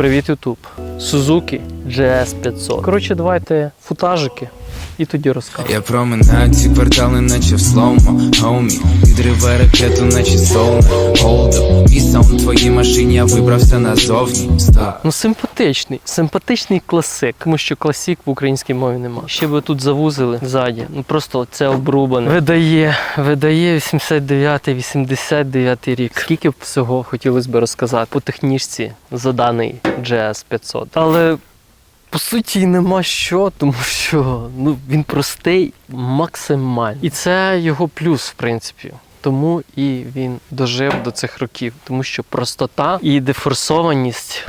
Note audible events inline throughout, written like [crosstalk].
Привіт, Ютуб. Suzuki GS 500. Коротше, давайте футажики і тоді розкажу. Я проминаю ці квартали, наче в слоумо Хоумі, відривай ракету, наче солна Голдо, мій саунд в твоїй машині, я вибрався назовні Стоп Ну, симпатичний, симпатичний класик, тому що класик в українській мові нема. Ще би тут завузили ззаді. Ну просто це обрубане. Видає, видає 89-89 рік. Скільки б всього хотілося б розказати по технічці за даний GS 500. Але по суті, нема що, тому що ну, він простий максимально. І це його плюс, в принципі. Тому і він дожив до цих років, тому що простота і дефорсованість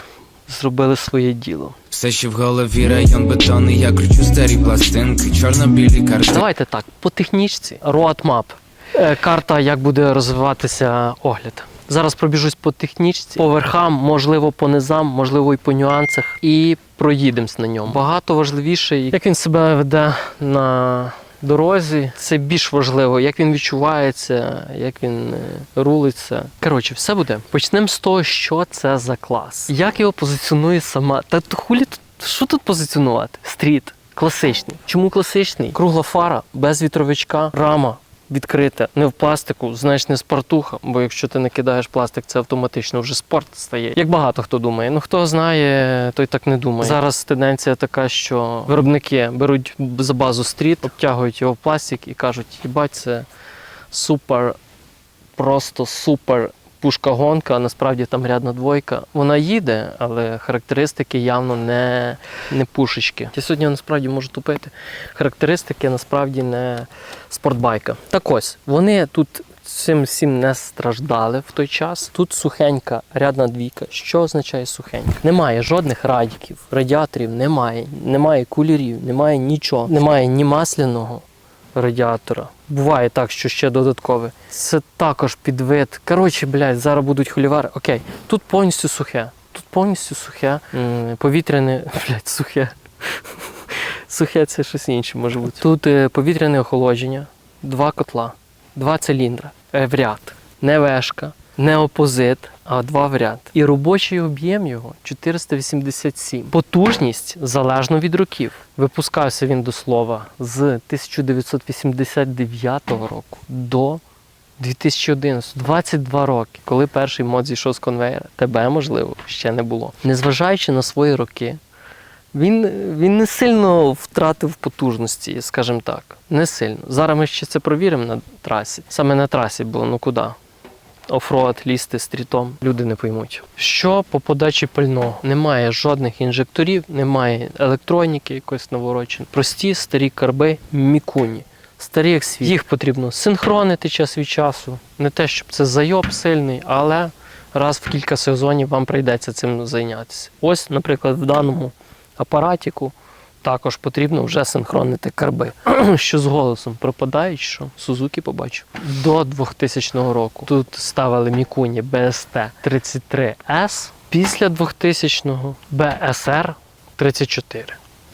зробили своє діло. Все ще в голові район бетонний, я кручу старі пластинки, чорно-білі карти Давайте так, по технічці, roadmap. Е, Карта, як буде розвиватися огляд. Зараз пробіжусь по технічці, по верхам, можливо, по низам, можливо, і по нюансах, і проїдемось на ньому. Багато важливіше, як він себе веде на дорозі. Це більш важливо, як він відчувається, як він е, рулиться. Коротше, все буде. Почнемо з того, що це за клас. Як його позиціонує сама. Та хулі тут що тут позиціонувати? Стріт. Класичний. Чому класичний? Кругла фара, без вітровичка, рама відкрита, не в пластику, знаєш, не спортуха, бо якщо ти не кидаєш пластик, це автоматично вже спорт стає. Як багато хто думає. Ну хто знає, той так не думає. Зараз тенденція така, що виробники беруть за базу стріт, обтягують його в пластик і кажуть, їбать, це супер, просто супер. Пушка гонка, а насправді там рядна двойка. Вона їде, але характеристики явно не, не пушечки. Я сьогодні насправді можу тупити. Характеристики насправді не спортбайка. Так ось, вони тут цим всім не страждали в той час. Тут сухенька рядна двійка. Що означає сухенька? Немає жодних радіків, радіаторів немає, немає кулерів, немає нічого, немає ні масляного радіатора. Буває так, що ще додаткове. Це також підвид. Коротше, блядь, зараз будуть холівари. Окей, тут повністю сухе. Тут повністю сухе. Повітряне, [laughs] блядь, сухе. Сухе це щось інше може бути. Тут е, повітряне охолодження, два котла, два циліндра е, в ряд. Не вешка, не опозит, а два в ряд. І робочий об'єм його 487. Потужність залежно від років. Випускався він до слова з 1989 року до 2011, 22 роки, коли перший мод зійшов з конвейера. Тебе, можливо, ще не було. Незважаючи на свої роки, він, він не сильно втратив потужності, скажімо так. Не сильно. Зараз ми ще це провіримо на трасі. Саме на трасі, бо ну куди? Офроад лізти стрітом, люди не поймуть. Що по подачі пального? Немає жодних інжекторів, немає електроніки якоїсь навороченої. Прості старі карби мікуні. Старі як світ. Їх потрібно синхронити час від часу. Не те, щоб це зайоб сильний, але раз в кілька сезонів вам прийдеться цим зайнятися. Ось, наприклад, в даному апаратіку також потрібно вже синхронити карби. [clears throat] що з голосом пропадають, що Сузуки побачив. До 2000 року тут ставили Мікуні BST 33S, після 2000-го BSR 34.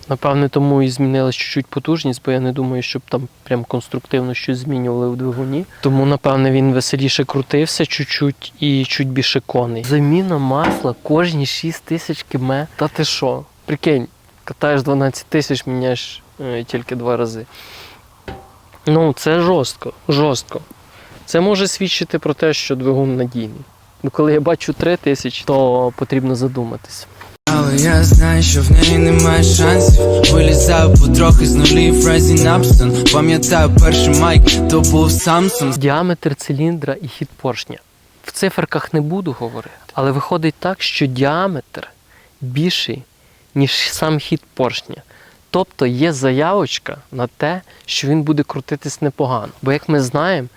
Напевне, тому і змінилась чуть-чуть потужність, бо я не думаю, щоб там прям конструктивно щось змінювали в двигуні. Тому, напевне, він веселіше крутився чуть-чуть і чуть більше коней. Заміна масла кожні 6 тисяч км. Та ти що? Прикинь, катаєш 12 тисяч, міняєш е, тільки два рази. Ну, це жорстко, жорстко. Це може свідчити про те, що двигун надійний. Бо коли я бачу 3 тисячі, то потрібно задуматись. Але я знаю, що в неї немає шансів Вилізаю потрохи з нулів Фрезі Напстон Пам'ятаю перший майк, то був Самсон Діаметр циліндра і хід поршня. В циферках не буду говорити, але виходить так, що діаметр більший, ніж сам хід поршня. Тобто є заявочка на те, що він буде крутитись непогано. Бо як ми знаємо,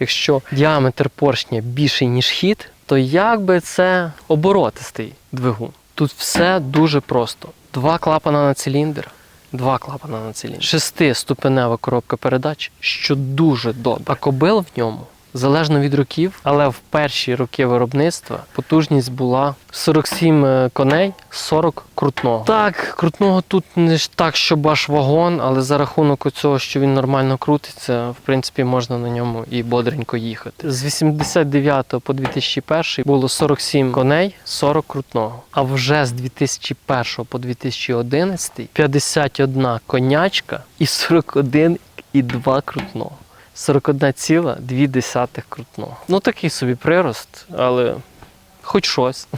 якщо діаметр поршня більший, ніж хід, то якби це оборотистий двигун. Тут все дуже просто. Два клапана на циліндр, два клапана на циліндр. Шестиступенева коробка передач, що дуже добре. А кобил в ньому залежно від років, але в перші роки виробництва потужність була 47 е, коней, 40 крутного. Так, крутного тут не так, щоб аж вагон, але за рахунок цього, що він нормально крутиться, в принципі, можна на ньому і бодренько їхати. З 89 по 2001 було 47 коней, 40 крутного. А вже з 2001 по 2011 51 конячка і 41 і 2 крутного. 41,2 крутного. Ну такий собі прирост, але хоч щось. [laughs]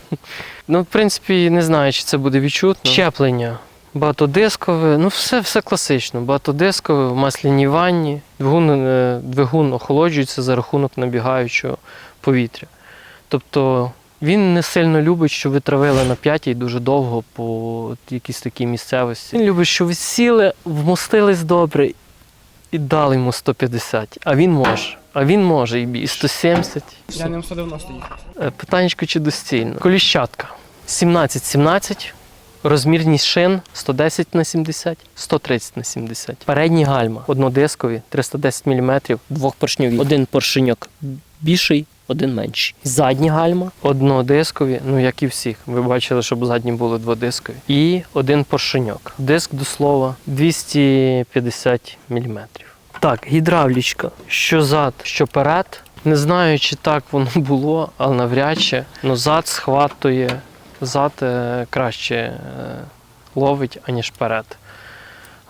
Ну, в принципі, не знаю, чи це буде відчутно. Щеплення. Багатодискове, ну все, все класично. Багатодискове в масляній ванні. Двигун, е, двигун охолоджується за рахунок набігаючого повітря. Тобто він не сильно любить, що ви травили на п'ятій дуже довго по якійсь такій місцевості. Він любить, що ви сіли, вмостились добре і дали йому 150. А він може. А він може і бі- і 170. Я не 190 їхав. питання. Чи достійно. Коліщатка 17-17. Розмірність шин 110 на 70, 130 на 70. Передні гальма однодискові, 310 мм, двохпоршньові. Один поршеньок більший, один менший. Задні гальма однодискові, ну як і всіх. Ви бачили, щоб задні були дводискові. І один поршеньок. Диск до слова 250 мм. Так, гідравлічка. Що зад, що перед. Не знаю, чи так воно було, але навряд чи. Ну, зад схватує, зад е, краще е, ловить, аніж перед.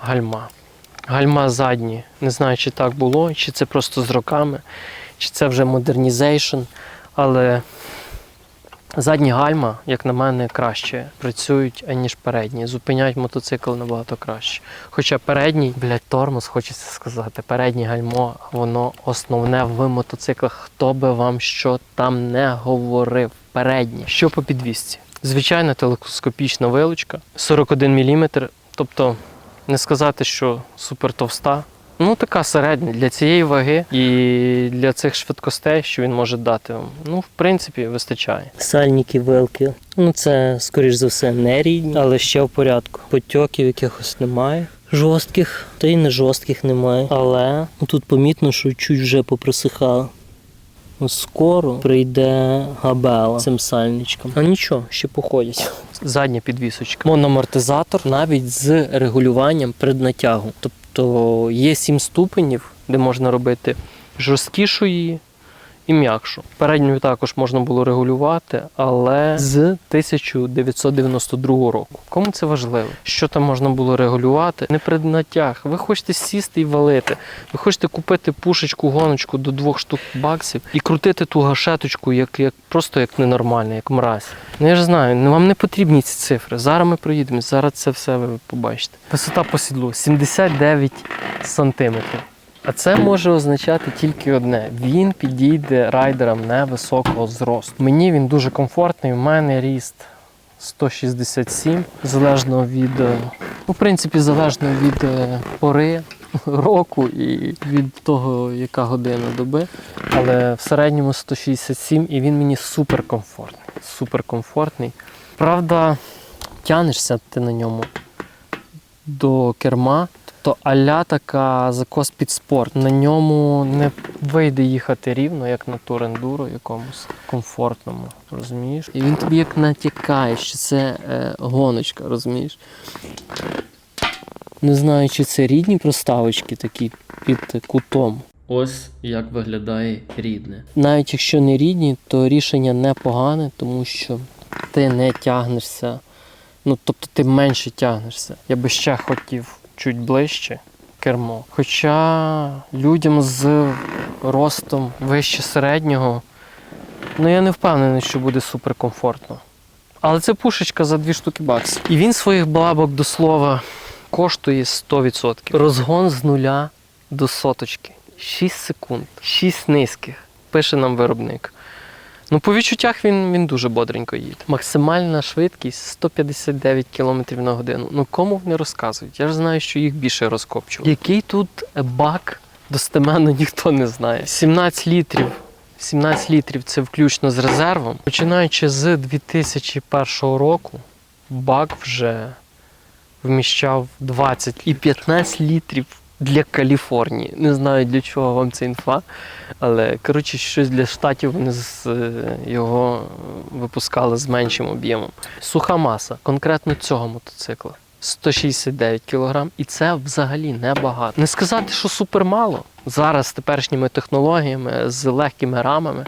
Гальма. Гальма задні. Не знаю, чи так було, чи це просто з роками, чи це вже модернізейшн. Але задні гальма, як на мене, краще працюють, аніж передні. Зупиняють мотоцикл набагато краще. Хоча передній, блядь, тормоз, хочеться сказати, переднє гальмо, воно основне в мотоциклах. Хто би вам що там не говорив. Переднє. Що по підвісці? Звичайна телескопічна вилучка, 41 мм, тобто не сказати, що супер товста. Ну, така середня для цієї ваги і для цих швидкостей, що він може дати вам. Ну, в принципі, вистачає. Сальники, вилки. Ну, це, скоріш за все, не рідні, але ще в порядку. Потьоків якихось немає. Жорстких, та й не жорстких немає. Але тут помітно, що чуть вже попросихало. Скоро прийде габела цим сальничком. А нічого, ще походять. [laughs] Задня підвісочка. Мономортизатор навіть з регулюванням преднатягу. Тобто є сім ступенів, де можна робити жорсткішу її і м'якшу. Передню також можна було регулювати, але з 1992 року. Кому це важливо? Що там можна було регулювати? Не преднатяг. Ви хочете сісти і валити. Ви хочете купити пушечку, гоночку до двох штук баксів і крутити ту гашеточку, як, як просто як ненормальна, як мразь. Ну я ж знаю, ну, вам не потрібні ці цифри. Зараз ми проїдемо, зараз це все ви побачите. Висота по сідлу 79 сантиметрів. А це може означати тільки одне: він підійде райдерам невисокого зросту. Мені він дуже комфортний. У мене ріст 167, залежно від, е, ну, в принципі, залежно від е, пори [laughs] року і від того, яка година доби. Але в середньому 167 і він мені суперкомфортний. Суперкомфортний. Правда, тянешся ти на ньому до керма. Тобто аля така закос під спорт. На ньому не вийде їхати рівно, як на турендуро якомусь комфортному, розумієш? І він тобі як натякає, що це е, гоночка, розумієш? Не знаю, чи це рідні проставочки такі під кутом. Ось як виглядає рідне. Навіть якщо не рідні, то рішення непогане, тому що ти не тягнешся. Ну, тобто ти менше тягнешся. Я би ще хотів чуть ближче кермо. Хоча людям з ростом вище середнього, ну я не впевнений, що буде суперкомфортно. Але це пушечка за дві штуки баксів. І він своїх бабок до слова коштує 100%. Розгон з нуля до соточки. 6 секунд, 6 низьких. Пише нам виробник. Ну, по відчуттях він, він дуже бодренько їде. Максимальна швидкість 159 км на годину. Ну кому не розказують? Я ж знаю, що їх більше розкопчували. Який тут бак достеменно ніхто не знає. 17 літрів. 17 літрів це включно з резервом. Починаючи з 2001 року, бак вже вміщав 20 і 15 літрів для Каліфорнії. Не знаю для чого вам ця інфа, але коротше, щось для штатів вони з, е, його випускали з меншим об'ємом. Суха маса конкретно цього мотоцикла. 169 кг, і це взагалі небагато. Не сказати, що супер мало. Зараз з теперішніми технологіями, з легкими рамами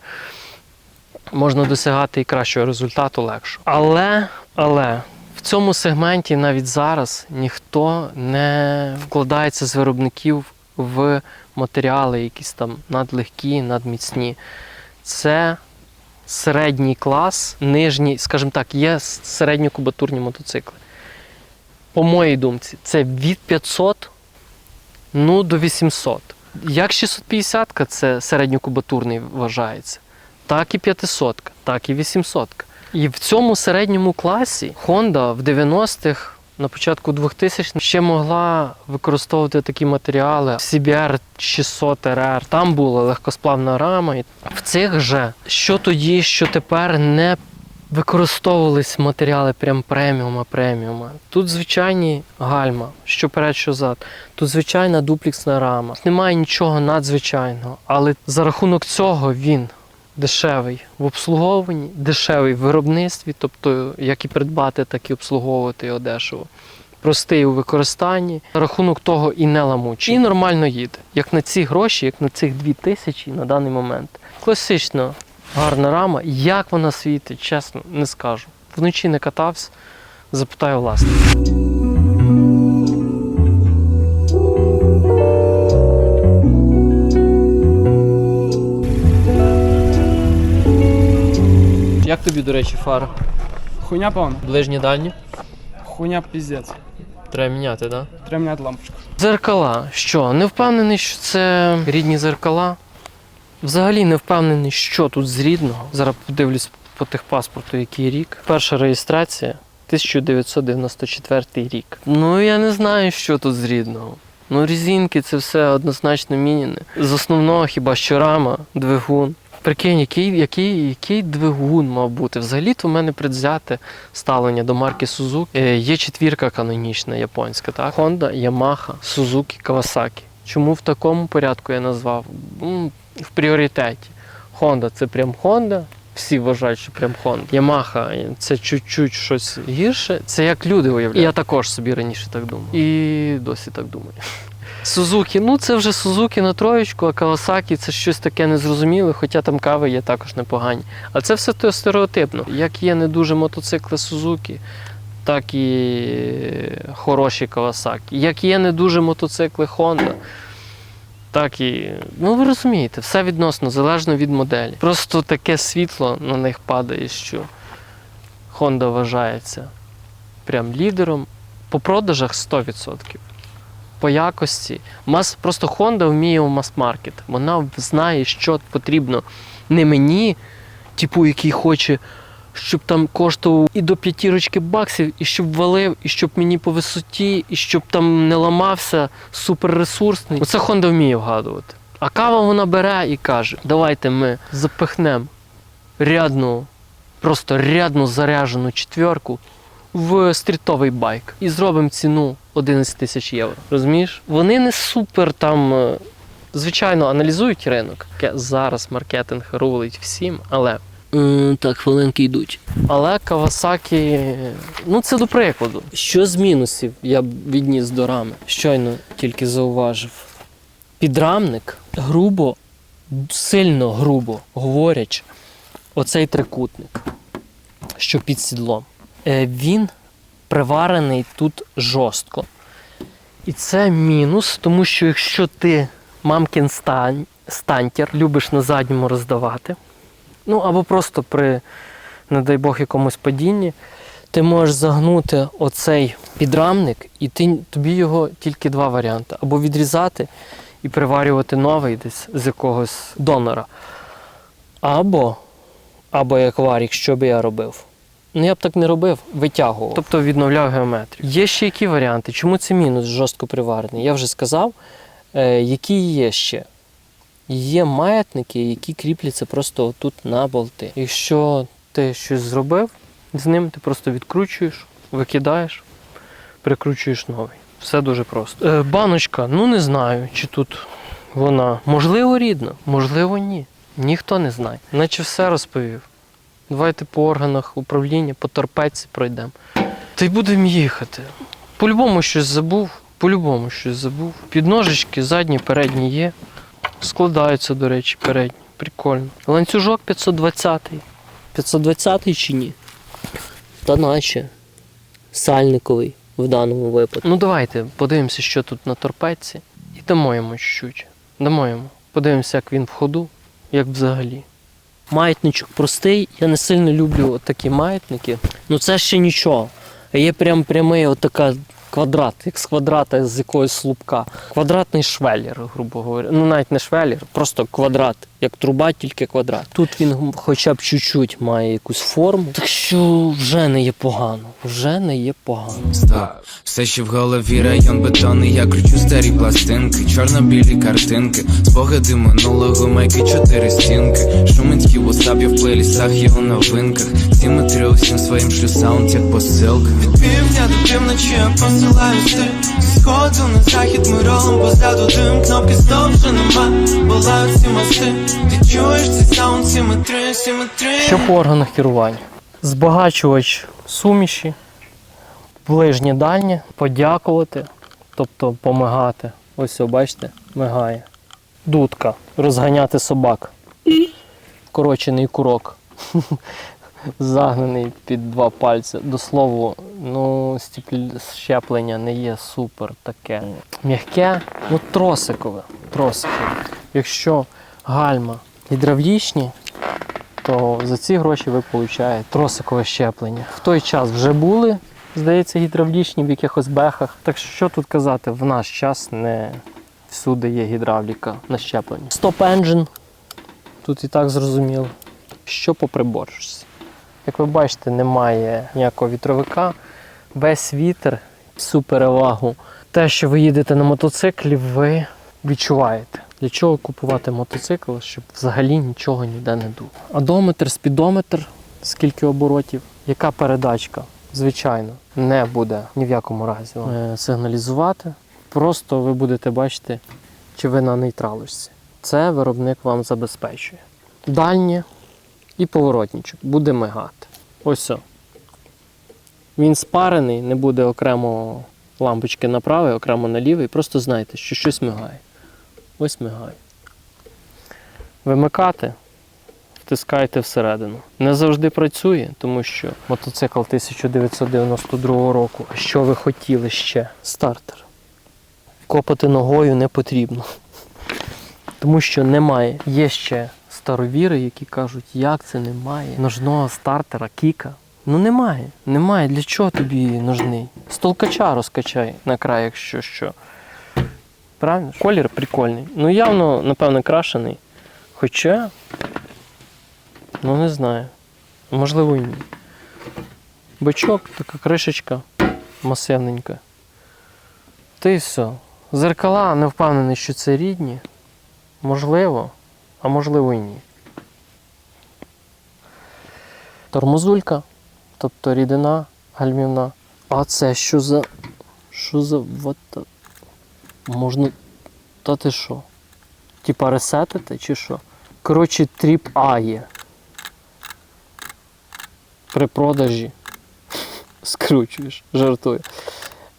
можна досягати і кращого результату легше. Але, але цьому сегменті навіть зараз ніхто не вкладається з виробників в матеріали, якісь там надлегкі, надміцні. Це середній клас, нижній, скажімо так, є середньокубатурні мотоцикли. По моїй думці, це від 500 ну, до 800. Як 650 це середньокубатурний вважається, так і 500, так і 800. І в цьому середньому класі Honda в 90-х, на початку 2000-х ще могла використовувати такі матеріали CBR 600 RR. Там була легкосплавна рама. В цих же, що тоді, що тепер не використовувались матеріали прям преміума, преміума. Тут звичайні гальма, що перед, що зад. Тут звичайна дуплексна рама. Немає нічого надзвичайного, але за рахунок цього він дешевий в обслуговуванні, дешевий в виробництві, тобто як і придбати, так і обслуговувати його дешево. Простий у використанні, за рахунок того і не ламучий. І нормально їде. Як на ці гроші, як на цих 2000 на даний момент. Класично гарна рама. Як вона світить, чесно, не скажу. Вночі не катався, запитаю власника. Як тобі, до речі, фара? Хуйня повна. Ближні дальні? Хуйня піздець. Треба міняти, так? Да? Треба міняти лампочку. Дзеркала. Що? Не впевнений, що це рідні зеркала. Взагалі не впевнений, що тут з рідного. Зараз подивлюсь по техпаспорту, який рік. Перша реєстрація 1994 рік. Ну я не знаю, що тут з рідного. Ну, різинки це все однозначно міняне. З основного хіба що рама, двигун. Прикинь, який, який, який двигун мав бути? Взагалі-то в мене предвзяте ставлення до марки Suzuki. Е, Є четвірка канонічна японська, так? Honda, Yamaha, Suzuki, Kawasaki. Чому в такому порядку я назвав? В пріоритеті. Honda це прям Honda. Всі вважають, що прям Honda. Yamaha це чуть-чуть щось гірше. Це як люди уявляють. Я також собі раніше так думав. І досі так думаю. Сузукі, ну це вже Сузукі на троєчку, а Кавасакі це щось таке незрозуміле, хоча там кави є також непогані. А це все стереотипно. Як є не дуже мотоцикли Сузукі, так і хороші Кавасакі. Як є не дуже мотоцикли Honda, так і. Ну ви розумієте, все відносно, залежно від моделі. Просто таке світло на них падає, що Honda вважається прям лідером. По продажах 100% по якості. Мас, просто Honda вміє в мас-маркет. Вона знає, що потрібно не мені, типу, який хоче, щоб там коштував і до п'ятірочки баксів, і щоб валив, і щоб мені по висоті, і щоб там не ламався суперресурсний. Оце Honda вміє вгадувати. А кава вона бере і каже: давайте ми запихнемо рядну, просто рядну заряджену четверку в стрітовий байк і зробимо ціну 11 тисяч євро. Розумієш? Вони не супер там. е, Звичайно, аналізують ринок. Зараз маркетинг рулить всім, але. Е, Так, хвилинки йдуть. Але Кавасакі, ну це до прикладу. Що з мінусів я б відніс до рами? Щойно тільки зауважив. Підрамник грубо, сильно грубо говорячи, оцей трикутник, що під сідлом. Е, Він приварений тут жорстко. І це мінус, тому що якщо ти мамкін стань, стантір, любиш на задньому роздавати, ну або просто при, не дай Бог, якомусь падінні, ти можеш загнути оцей підрамник, і ти, тобі його тільки два варіанти: або відрізати і приварювати новий десь з якогось донора. Або, або як варік, що би я робив? Ну, я б так не робив, витягував. Тобто відновляв геометрію. Є ще які варіанти? Чому це мінус жорстко приварений? Я вже сказав, е, які є ще. Є маятники, які кріпляться просто отут на болти. Якщо ти щось зробив з ним, ти просто відкручуєш, викидаєш, прикручуєш новий. Все дуже просто. Е, баночка, ну не знаю, чи тут вона. Можливо, рідна, можливо, ні. Ніхто не знає. Наче все розповів. Давайте по органах управління, по торпеці пройдемо. Та й будемо їхати. По-любому щось забув, по-любому щось забув. Підножечки, задні, передні є. Складаються, до речі, передні. Прикольно. Ланцюжок 520. 520 чи ні? Та наче. Сальниковий в даному випадку. Ну давайте подивимося, що тут на торпедці. І дамо йому чуть-чуть. Дамо йому. Подивимося, як він в ходу, як взагалі. Маятничок простий, я не сильно люблю такі маятники. Ну це ще нічого. Є прям прямий отака квадрат, як з квадрата з якогось слупка. Квадратний швеллер, грубо говоря. Ну навіть не швеллер, просто квадрат. Як труба, тільки квадрат. Тут він хоча б чуть-чуть має якусь форму. Так що вже не є погано. Вже не є погано. Стоп, все ще в голові район бетонний, я кручу старі пластинки, чорно-білі картинки, спогади минулого, майки чотири стінки. Шуминський вусап, я в плейлістах і у новинках. Сіметри усім своїм шлю саунд, як посилка. Від півдня до півночі я посилаю стиль сходу на захід ми ролом позаду дим Кнопки стоп вже нема, волають всі мости Ти чуєш цей саунд сіметри, сіметри Що по органах керування? Збагачувач суміші, ближнє дальнє, подякувати, тобто помигати. Ось, о, бачите, мигає. Дудка, розганяти собак. Корочений курок. [laughs] Загнаний під два пальці. До слову, ну, щеплення не є супер таке. М'яке, ну тросикове. тросикове. Якщо гальма гідравлічні, то за ці гроші ви получаєте тросикове щеплення. В той час вже були, здається, гідравлічні в якихось бехах. Так що тут казати, в наш час не всюди є гідравліка на щеплення. Стоп енджин. Тут і так зрозуміло. Що по приборочці? Як ви бачите, немає ніякого вітровика, весь вітер, всю перевагу. Те, що ви їдете на мотоциклі, ви відчуваєте. Для чого купувати мотоцикл, щоб взагалі нічого ніде не дуло. Одометр, спідометр, скільки оборотів, яка передачка, звичайно, не буде ні в якому разі вам е, сигналізувати. Просто ви будете бачити, чи ви на нейтралочці. Це виробник вам забезпечує. Дальнє і поворотничок буде мигати. Ось. о. Він спарений, не буде окремо лампочки на правий, окремо на лівий. Просто знайте, що щось мигає. Ось мигає. Вимикати, втискайте всередину. Не завжди працює, тому що мотоцикл 1992 року. А що ви хотіли ще? Стартер. Копати ногою не потрібно. Тому що немає. Є ще старовіри, які кажуть, як це немає ножного стартера, кіка. Ну немає. Немає. Для чого тобі ножний? З толкача розкачай на край, якщо що. Правильно? Колір прикольний. Ну явно, напевно, крашений. Хоча, ну не знаю. Можливо і ні. Бичок, така кришечка масивненька. Та й все. Зеркала не впевнений, що це рідні. Можливо, а можливо і ні. Тормозулька, тобто рідина гальмівна. А це що за. Що за. The... Можна. Та ти що? Типа ресетити чи що? Коротше, тріп А є. При продажі. Скручуєш, жартую.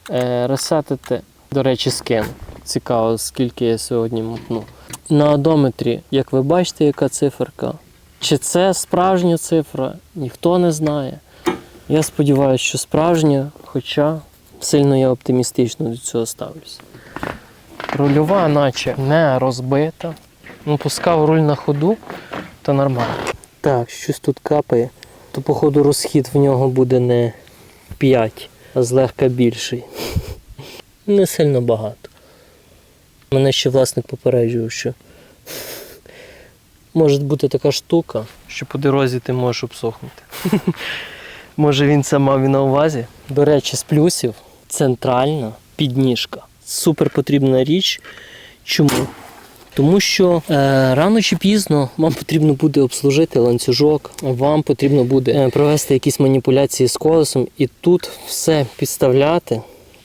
Е, ресетити, до речі, скину. Цікаво, скільки я сьогодні мотну. На одометрі, як ви бачите, яка циферка. Чи це справжня цифра, ніхто не знає. Я сподіваюся, що справжня, хоча сильно я оптимістично до цього ставлюся. Рульова, наче не розбита. Ну, пускав руль на ходу, то нормально. Так, щось тут капає. То, походу, розхід в нього буде не 5, а злегка більший. [laughs] Не сильно багато. Мене ще власник попереджував, що може бути така штука. що по дорозі ти можеш обсохнути. [laughs] Може він це мав і на увазі? До речі, з плюсів центральна підніжка. Супер потрібна річ. Чому? Тому що е, рано чи пізно вам потрібно буде обслужити ланцюжок, вам потрібно буде е, провести якісь маніпуляції з колесом і тут все підставляти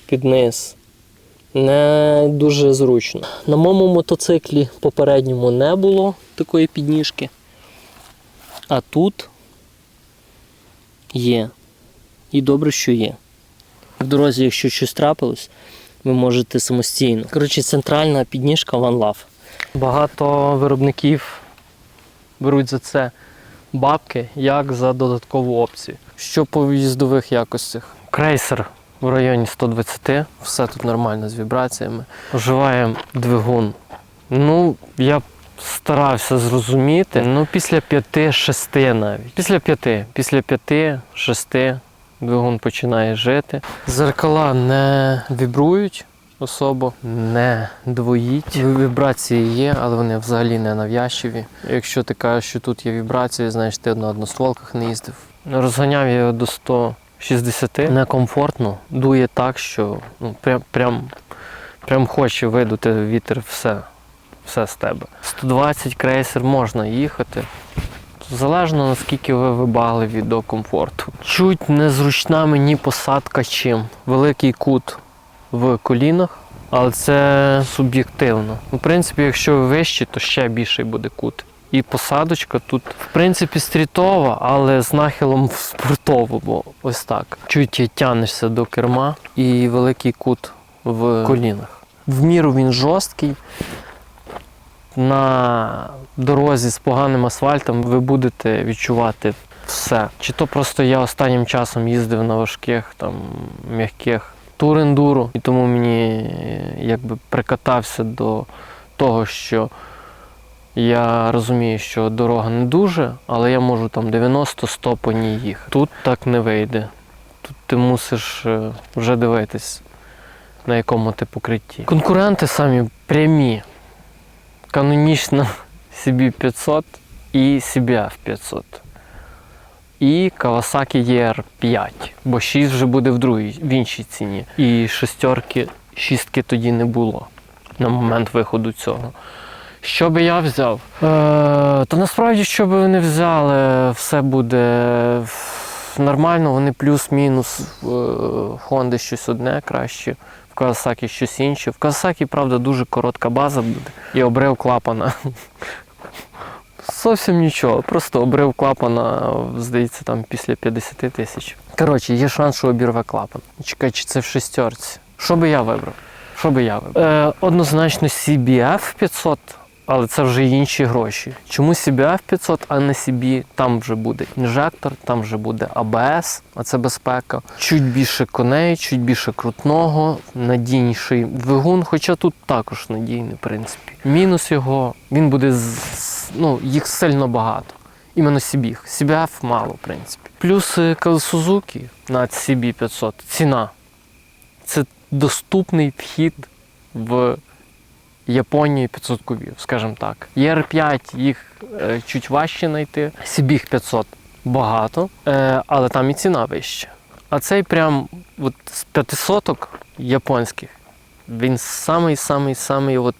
під низ Не дуже зручно. На моєму мотоциклі попередньому не було такої підніжки. А тут є. І добре, що є. В дорозі, якщо щось трапилось, ви можете самостійно. Коротше, центральна підніжка One Love. Багато виробників беруть за це бабки як за додаткову опцію. Що по їздових якостях? Крейсер в районі 120, все тут нормально з вібраціями. Вживаємо двигун. Ну, я старався зрозуміти. Ну, після 5-6 навіть. Після 5, після 5-6 двигун починає жити. Зеркала не вібрують особо, не двоїть. Вібрації є, але вони взагалі не нав'язчиві. Якщо ти кажеш, що тут є вібрації, знаєш, ти на одностволках не їздив. Розганяв я його до 160, некомфортно, дує так, що ну, прям, прям, прям хоче видути вітер все, все з тебе. 120 крейсер можна їхати. Залежно наскільки ви вибагливі до комфорту. Чуть незручна мені посадка чим. Великий кут в колінах, але це суб'єктивно. В принципі, якщо ви вищі, то ще більший буде кут. І посадочка тут, в принципі, стрітова, але з нахилом в спортову, бо ось так. Чуть тянешся до керма і великий кут в колінах. В міру він жорсткий. На дорозі з поганим асфальтом ви будете відчувати все. Чи то просто я останнім часом їздив на важких, там, м'яких тур-ендуру, і тому мені якби прикатався до того, що я розумію, що дорога не дуже, але я можу там 90-100 по ній їхати. Тут так не вийде. Тут ти мусиш е, вже дивитись, на якому ти покритті. Конкуренти самі прямі. Канонічно CB 500 і CBF 500. І Kawasaki ER5, бо 6 вже буде в другій, в іншій ціні. І шестерки, шістки тоді не було на момент виходу цього. Що би я взяв? Е, то насправді, що би ви не взяли, все буде нормально, вони плюс-мінус в е, Honda щось одне краще, Kawasaki щось інше. В Кавасакі, правда, дуже коротка база буде і обрив клапана. Зовсім нічого, просто обрив клапана, здається, там після 50 тисяч. Коротше, є шанс, що обірве клапан. Чекай, чи це в шестерці. Що би я вибрав? Що би я вибрав? Е, однозначно CBF 500, але це вже інші гроші. Чому CBF 500, а не CB? Там вже буде інжектор, там вже буде ABS, а це безпека. Чуть більше коней, чуть більше крутного, надійніший двигун, хоча тут також надійний, в принципі. Мінус його, він буде ну, їх сильно багато. Іменно CB. CBF мало, в принципі. Плюс е, на CB 500 ціна. Це доступний вхід в Японію 500 кубів, скажімо так. ER5 їх е, чуть важче знайти. CB 500 багато, е, але там і ціна вища. А цей прям от з 500 японських, він самий-самий самий от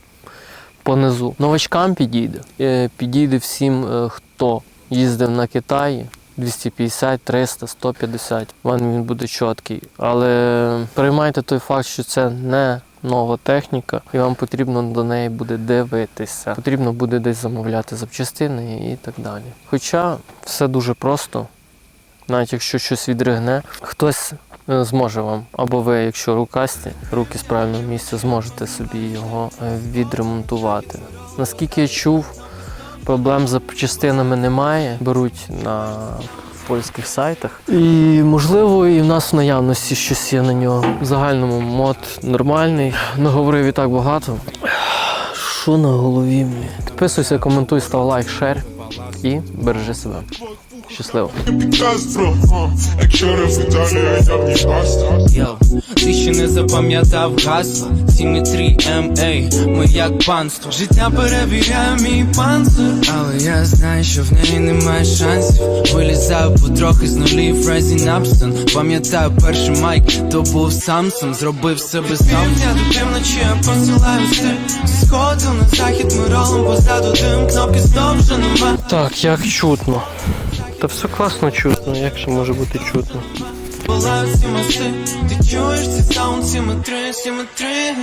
понизу. Новачкам підійде. Е, Підійде всім, е, хто їздив на Китаї. 250, 300, 150. Вам він буде чіткий. Але приймайте той факт, що це не нова техніка, і вам потрібно до неї буде дивитися. Потрібно буде десь замовляти запчастини і так далі. Хоча все дуже просто. Навіть якщо щось відригне, хтось е, зможе вам, або ви, якщо рукасті, руки з правильного місця, зможете собі його е, відремонтувати. Наскільки я чув, проблем з запчастинами немає. Беруть на польських сайтах. І можливо, і в нас в наявності щось є на нього. В загальному мод нормальний. Наговорив і так багато. Що на голові? мені? Підписуйся, коментуй, став лайк, шер і бережи себе. Щасливо! Я ти ще не запам'ятав гасла 7,3 MA, ми як панство. Життя перевіряє мій панцир. Але я знаю, що в неї немає шансів. Вилізаю потрохи з нулів Фрезі Напстон Пам'ятаю перший майк, то був Самсон. Зробив себе сам. Півдня до півночі я посилаю стиль Зі сходу на захід ми ролом позаду. Дим Кнопки стоп вже нема. Так, як чутно. Та все класно чутно, як ще може бути чутно? Була всі мости Ти чуєш ці саунд? Сіметри, сіметри